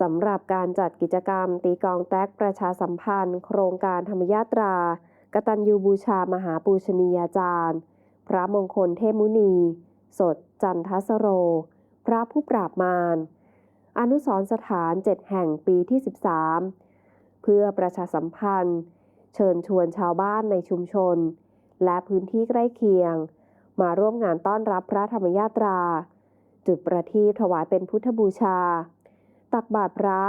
สำหรับการจัดกิจกรรม ตีกองแต๊กประชาสัมพันธ์ โครงการธรรมยาตรากตัญญูบูชามหาปูชนียาจารย์ พระมงคลเทพมุนี สดจันทสโร พระผู้ปราบมาร อนุสรณสถานเจ็ดแห่งปีที่ 13 เพื่อประชาสัมพันธ์ เชิญชวนชาวบ้านในชุมชน และพื้นที่ใกล้เคียง มาร่วมงานต้อนรับพระธรรมยาตรา จุดประทีปถวายเป็นพุทธบูชา ตักบาตรพระ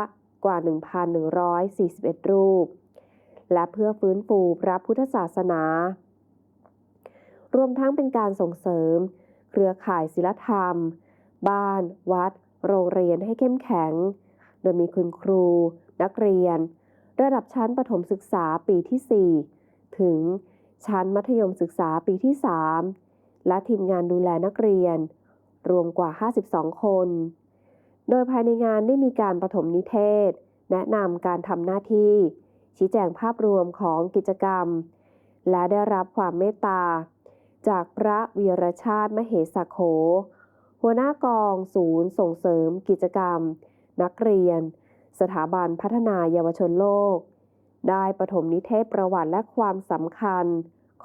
กว่า 1,141 รูป และเพื่อฟื้นฟูพระพุทธศาสนา รวมทั้งเป็นการส่งเสริม เครือข่ายศิลธรรม บ้าน วัด โรงเรียนให้เข้มแข็ง โดยมีคุณครู นักเรียน ระดับชั้นประถมศึกษาปีที่ 4 ถึงชั้นมัธยมศึกษาปีที่ 3 และทีมงานดูแลนักเรียน รวมกว่า 52 คน โดยภายในงานได้มีการปฐมนิเทศ แนะนำการทำหน้าที่ ชี้แจงภาพรวมของกิจกรรม และได้รับความเมตตา จากพระวีรชาติมเหสโข หัวหน้ากองศูนย์ส่งเสริมกิจกรรม นักเรียน สถาบันพัฒนาเยาวชนโลก ได้ปฐมนิเทศประวัติและความสำคัญ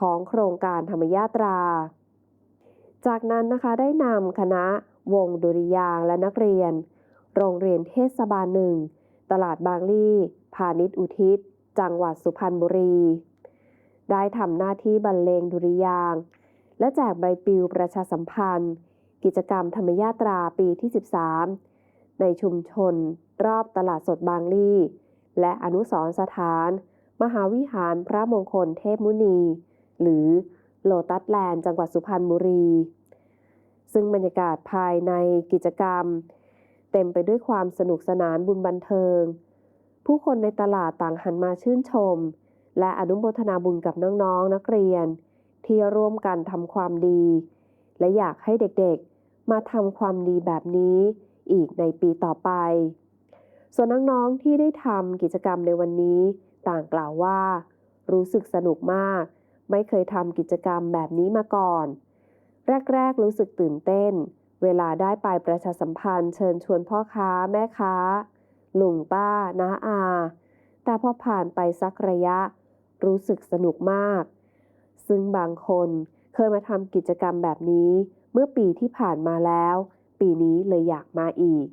ของโครงการธรรมยาตรา จากนั้นนะคะได้นำคณะ วงดุริยางและนักเรียน โรงเรียนเทศบาลหนึ่ง ตลาดบางลี่ พาณิชย์อุทิศ จังหวัดสุพรรณบุรี ได้ทำหน้าที่บรรเลงดุริยาง และแจกใบปลิวประชาสัมพันธ์ กิจกรรมธรรมยาตราปีที่ 13 ในชุมชน รอบตลาดสดบางลี่ และอนุสรสถาน มหาวิหารพระมงคลเทพมุนี หรือโลตัสแลนด์จังหวัดสุพรรณบุรี ซึ่งบรรยากาศภายในกิจกรรม เต็มไปด้วยความสนุกสนานบุญบันเทิง ผู้คนในตลาดต่างหันมาชื่นชม และอนุโมทนาบุญกับน้องๆนนักเรียน ที่ร่วมกันทำความดี และอยากให้เด็กๆ มาทำความดีแบบนี้อีกในปีต่อไป ส่วนน้องๆที่ได้ทำกิจกรรมในวันนี้ ต่างกล่าวว่า รู้สึกสนุกมาก ไม่เคยทำกิจกรรมแบบนี้มาก่อน แรก ๆ รู้สึกตื่นเต้น เวลาได้ไปประชาสัมพันธ์เชิญชวนพ่อค้าแม่ค้า ลุงป้าน้าอา แต่พอผ่านไปสักระยะ รู้สึกสนุกมาก ซึ่งบางคนเคยมาทำกิจกรรมแบบนี้ เมื่อปีที่ผ่านมาแล้ว ปีนี้เลยอยากมาอีก